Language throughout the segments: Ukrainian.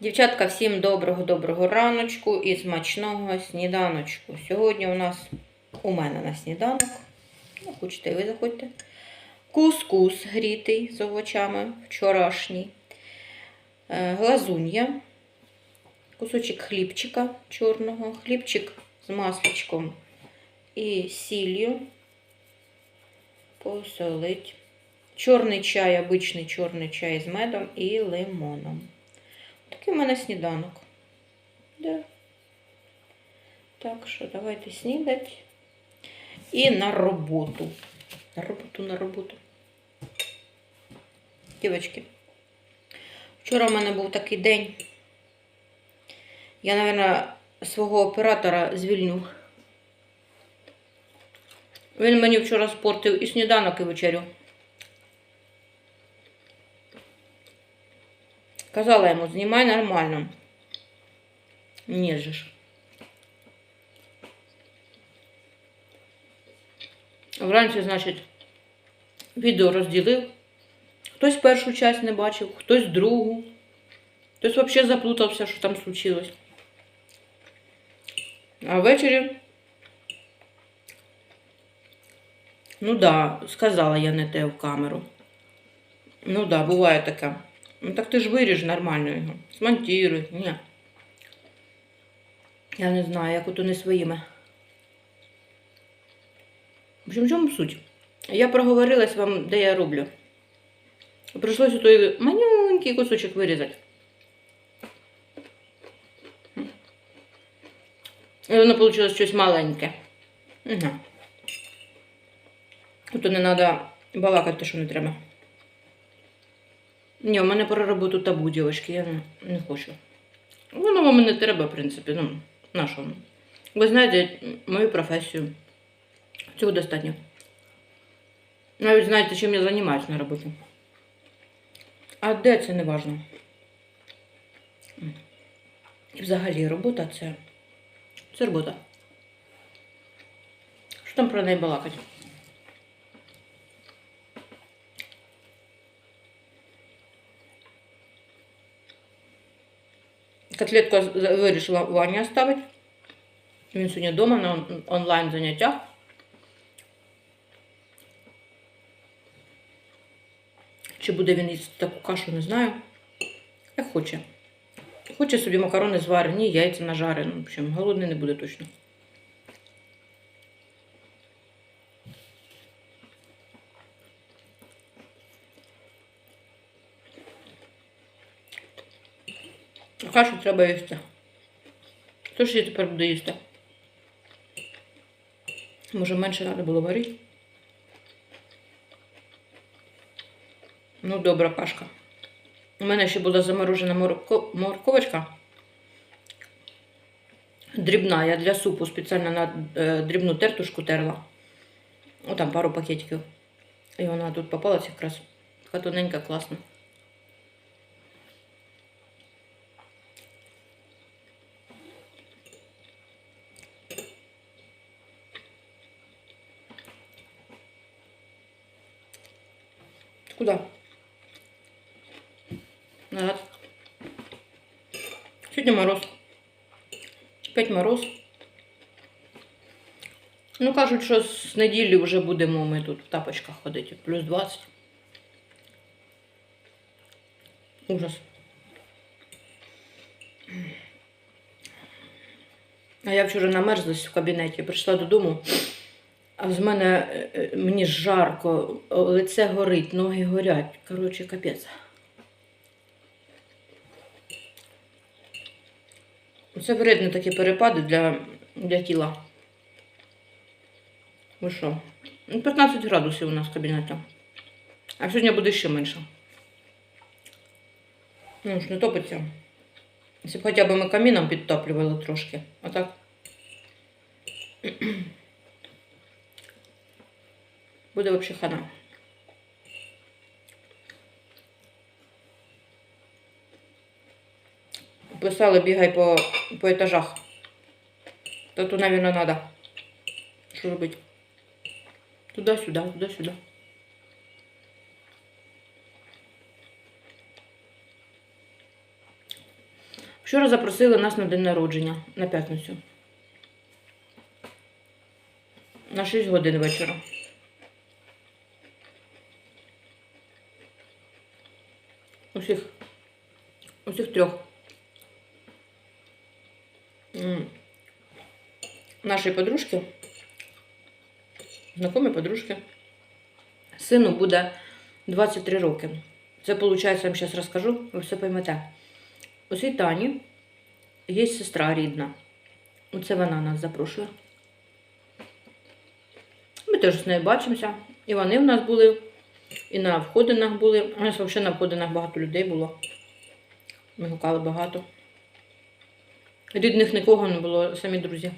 Дівчатка, всім доброго-доброго раночку і смачного сніданочку. Сьогодні у нас у мене на сніданок. Ну, хочете, ви заходьте. Кускус грітий з овочами вчорашній. Е, Глазунья. Кусочок хлібчика чорного. Хлібчик з масличком і сіллю. Посолить. Чорний чай, обичний чорний чай з медом і лимоном. Такий у мене сніданок. Да. Так що давайте снідати. І на роботу. На роботу, на роботу. Дівочки. Вчора в мене був такий день. Я, мабуть, свого оператора звільню. Він мені вчора спортив і сніданок, і вечерю. Казала йому, знімай нормально. Ні ж. Вранці, значить, відео розділив. Хтось першу часть не бачив, хтось другу. Хтось взагалі заплутався, що там случилось. А ввечері. Ну да, сказала я не те в камеру. Ну да, буває таке. Ну так ти ж виріж нормально його. Смонтируй. Ні. Я не знаю, як ото не своїми. В общем, в чому суть? Я проговорилась вам, де я роблю. Прийшлося той маленький кусочок вирізати. І воно вийшло щось маленьке. Угу. Тут не треба балакати, що не треба. Ні, у мене про роботу табу, дівчатки, я не, хочу. Воно вам не треба, в принципі, ну, на що? Ви знаєте мою професію. Цього достатньо. Навіть знаєте, чим я займаюся на роботі. А де це не важно. І взагалі робота це. Це робота. Що там про неї балакати? Котлетку вирішила Ваня оставити. Він сьогодні вдома на онлайн заняттях. Чи буде він їсти таку кашу, не знаю. Як хоче. Хоче собі макарони зварені, яйця нажарені. В общем, голодний не буде точно. Кашу треба їсти. Хто ж її тепер буде їсти? Може менше треба було варити? Ну, добра кашка. У мене ще була заморожена морко... морковочка. Дрібна. Я для супу спеціально на е, дрібну тертушку терла. О, там пару пакетиків. І вона тут попалась якраз. Така тоненька, класна. Куда? Назад. Сьогодні мороз. Опять мороз. Ну, кажуть, що з неділі вже будемо ми тут в тапочках ходити. Плюс 20. Ужас. А я вчора намерзлась в кабінеті, прийшла додому, а з мене е, е, мені жарко, лице горить, ноги горять. Коротше, капець. Це вредні такі перепади для, для тіла. Ви що? Ну, 15 градусів у нас в кабінеті. А сьогодні буде ще менше. Ну ж не топиться. Якщо б хоча б ми каміном підтоплювали трошки. А так. Буде взагалі хана. Писали, бігай по, по етажах. Та то, мабуть, треба. Що робити? Туди-сюди, туди-сюди. Вчора запросили нас на день народження на п'ятницю. На 6 годин вечора. Усіх. Усіх трьох. Нашої подружки. Знакомі подружки. Сину буде 23 роки. Це, виходить, я вам зараз розкажу, ви все поймете. У цій Тані є сестра рідна. Оце вона нас запрошує. Ми теж з нею бачимося. І вони в нас були, і на входинах були. У нас взагалі на входинах багато людей було. Ми гукали багато. Рідних нікого не було, самі друзі.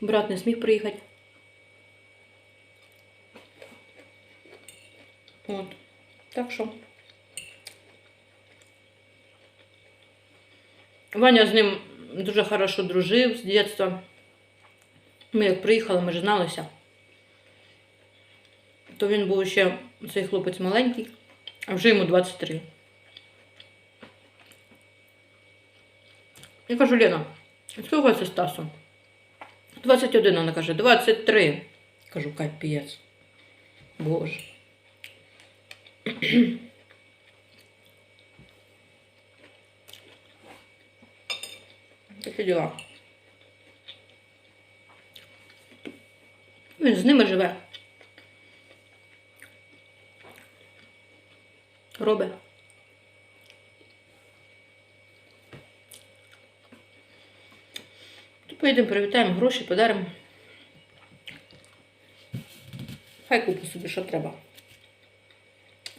Брат не зміг приїхати. От. Так що. Ваня з ним дуже хорошо дружив з дитинства. Ми як приїхали, ми ж зналися. То він був ще цей хлопець маленький, а вже йому 23. Я кажу, Лена, скільки у вас із Стасом? 21, вона каже, 23. Кажу, капець. Боже. Такі діла. Він з ними живе. То поїдемо, привітаємо гроші, подаримо. Хай купить собі, що треба.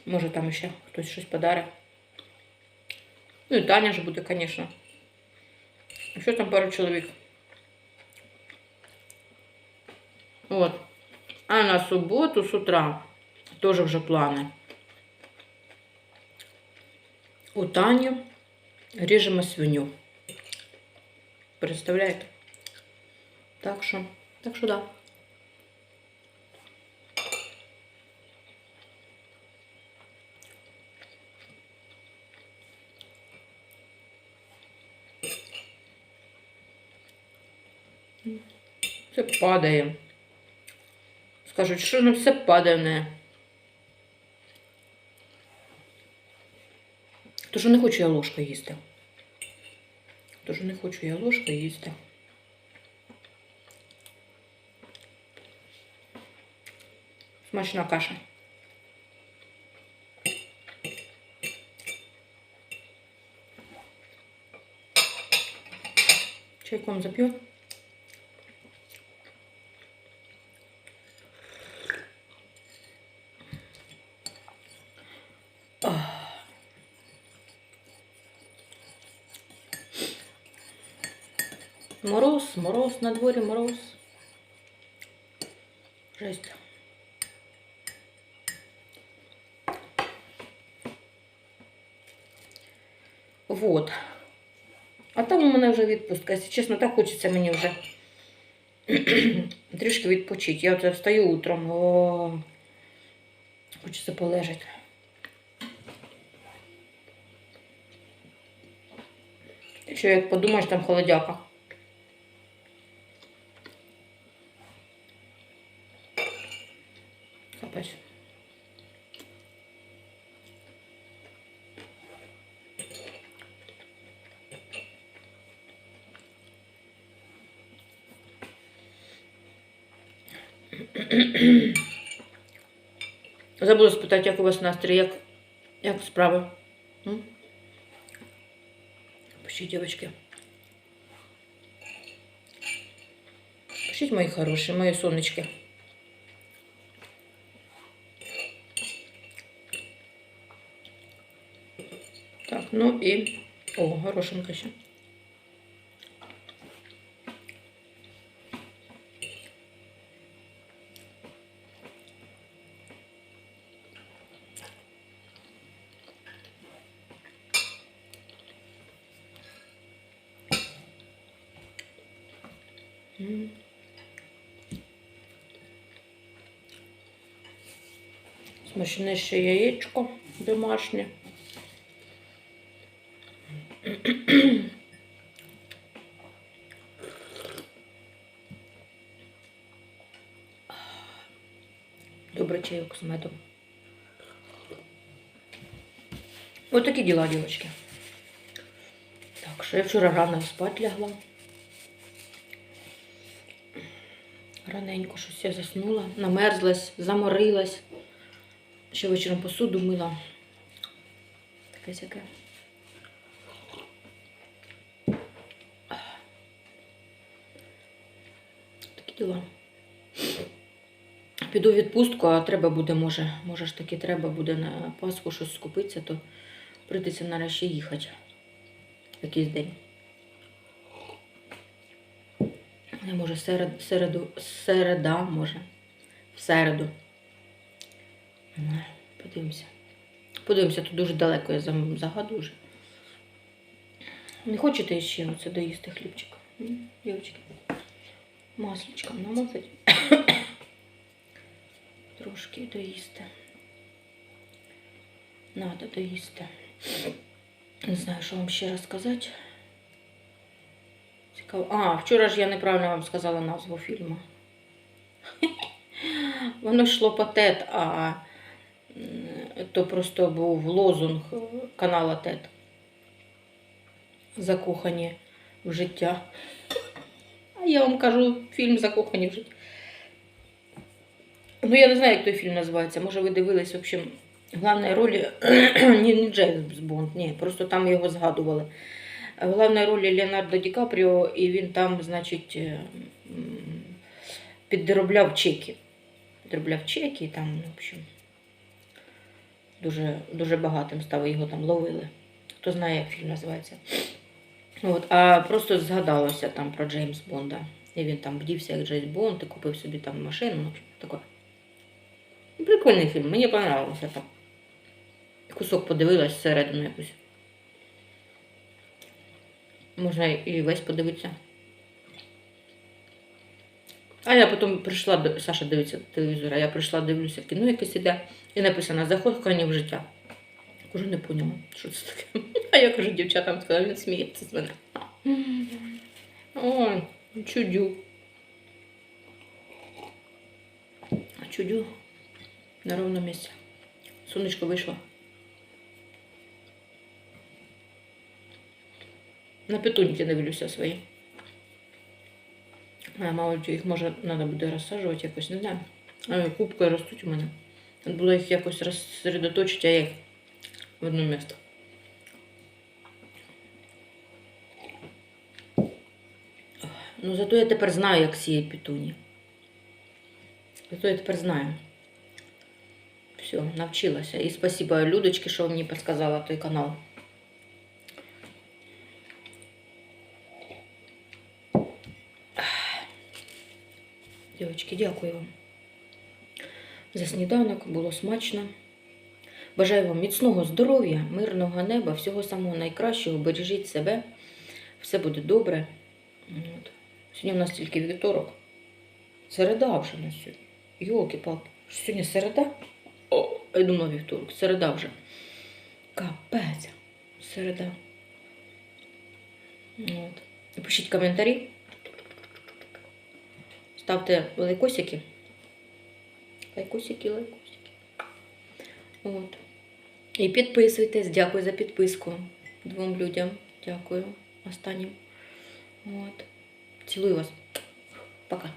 Може там ще хтось щось подарить. Ну і Таня ж буде, звісно. Ще там пару чоловік. От. А на суботу з утра теж вже плани. У Тані ріжемо свиню. Представляєте? Так що, так що да. Все падає. Скажуть, що ну все неї. Тож не хочу я ложка їсти. Тож не хочу я ложка їсти. Смачна каша. Чайком зап'ю. Мороз, мороз, на дворі мороз. Жесть. Вот. А там у мене вже відпустка. Якщо чесно, так хочеться мені вже трішки відпочити. Я оце встаю утром. О, хочеться полежати. Ще як подумаєш, там холодяка. Капець. Забула спитати, як у вас настрій, як, як справи? М? Пишіть, дівчатки. Пишіть, мої хороші, мої сонечки. Ну і... О, горошинка ще. Смачне ще яєчко домашнє. Добрий чайок з медом. Ось такі діла, дівчатки. Так, що я вчора рано спати лягла. Раненько щось я заснула, намерзлась, заморилась. Ще вечором посуду мила. Таке сяке. Такі діла. Піду відпустку, а треба буде, може, може ж таки треба буде на Пасху щось скупитися, то прийдеться нарешті їхати. Якийсь день. Не може серед, середу, середа, може. В середу. Ну, Подивимося. Подивимося, тут дуже далеко я загадую вже. Не хочете ще оце доїсти хлібчик? М, Дівчатки. Масличком намазати. Трошки доїсти. Надо доїсти. Не знаю, що вам ще розказати. Цікаво. А, вчора ж я неправильно вам сказала назву фільму. Воно йшло по ТЕТ, а то просто був лозунг канала ТЕТ. Закохані в життя. А я вам кажу, фільм Закохані в життя. Ну, я не знаю, як той фільм називається. Може, ви дивились, в общем, в главній ролі не, Джеймс Бонд, ні, просто там його згадували. В главній ролі Леонардо Ді Капріо, і він там, значить, е, підробляв чеки. Підробляв чеки, і там, в общем, дуже, дуже багатим став, його там ловили. Хто знає, як фільм називається. От, а просто згадалося там про Джеймс Бонда. І він там вдівся як Джеймс Бонд і купив собі там машину. Ну, таке. Прикольний фільм, мені понравився там. Кусок подивилась всередину якусь. Можна і весь подивитися. А я потім прийшла, до- Саша дивиться телевізор, а я прийшла, дивлюся, кіно якесь іде, і написано «Закохані в життя. Я кажу, не поняла, що це таке. А я кажу, дівчатам сказала, він сміється з мене. Ой, чудю. Чудю на ровному місці. Сонечко вийшло. На петуньки дивлюся свої. А, мабуть, їх може треба буде розсаджувати якось, не знаю. А, кубки ростуть у мене. Треба було їх якось розсередоточити, а я їх в одне місце. Ну, зато я тепер знаю, як сіяти петуні. Зато я тепер знаю. Все, навчилася. І спасибо Людочці, що мені підказала той канал. Дівчатки, дякую вам за сніданок, було смачно. Бажаю вам міцного здоров'я, мирного неба, всього самого найкращого. Бережіть себе, все буде добре. От. Сьогодні у нас тільки вівторок. Середа вже на сьогодні. Йолки-палки. Сьогодні середа? Я думала вівторок. Середа вже. Капець. Середа. От. Пишіть коментарі. Ставте лайкосики. Лайкосики, лайкосики. От. І підписуйтесь. Дякую за підписку. Двом людям. Дякую. Останнім. От. Цілую вас. Пока.